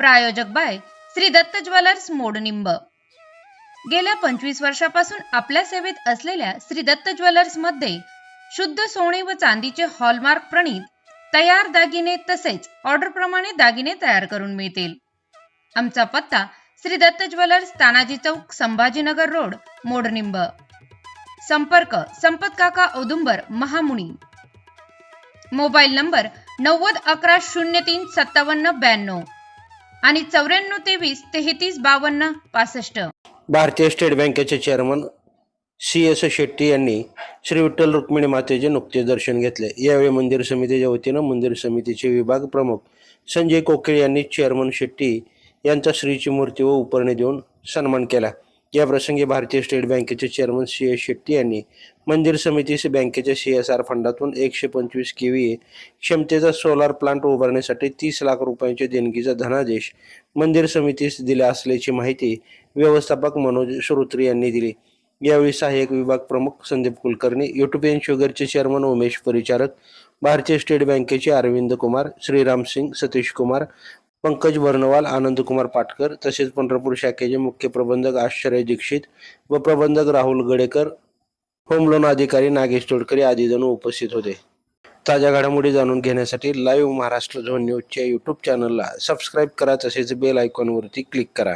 प्रायोजक by Shri Datta jewellers Modnimb गेल्या पंचवीस वर्षापासून आपल्या सेवेत असलेल्या श्री दत्त ज्वेलर्समध्ये शुद्ध सोने व चांदीचे हॉलमार्क प्रणीत तयार दागिने तसेच ऑर्डर प्रमाणे दागिने तयार करून मिळतील. आमचा पत्ता श्री दत्त ज्वेलर्स तानाजी चौक संभाजीनगर रोड मोडनिंब संपर्क संपत काका औदुंबर महामुनी. मोबाईल नंबर नव्वद अकरा शून्य तीन सत्तावन्न ब्याण्णव. आणि चौऱ्याण्णव तेवीस तेहतीस बावन्न पासष्ट. भारतीय स्टेट बँकेचे चेअरमन सी एस शेट्टी यांनी श्री विठ्ठल रुक्मिणी मातेचे नुकते दर्शन घेतले. यावेळी मंदिर समितीच्या वतीनं मंदिर समितीचे विभाग प्रमुख संजय कोकिळे यांनी चेअरमन शेट्टी यांचा श्रीची मूर्ती व उपरणे देऊन सन्मान केला. या प्रसंगी भारतीय स्टेट बँकेचे चेअरमन सी एस शेट्टी यांनी मंदिर समितीस बँकेच्या सी एस आर फंडातून एकशे पंचवीस केव्ही क्षमतेचा सोलार प्लांट उभारण्यासाठी तीस लाख रुपयांच्या देणगीचा धनादेश मंदिर समितीस दिला असल्याची माहिती व्यवस्थापक मनोज श्रोत्री यांनी दिली. यावेळी सहाय्यक विभाग प्रमुख संदीप कुलकर्णी युटोपियन शुगरचे चेअरमन उमेश परिचारक भारतीय स्टेट बँकेचे अरविंद कुमार श्रीराम सिंग सतीश कुमार पंकज वर्णवाल आनंदकुमार पाटकर तसेच पंढरपूर शाखेचे मुख्य प्रबंधक आश्चर्य दीक्षित व प्रबंधक राहुल गडेकर होम लोन अधिकारी नागेश तोडकरी आदी जण उपस्थित होते. ताज्या घडामोडी जाणून घेण्यासाठी लाईव्ह महाराष्ट्र झोन न्यूजच्या यूट्यूब चॅनलला सबस्क्राईब करा तसेच बेल आयकॉनवरती क्लिक करा.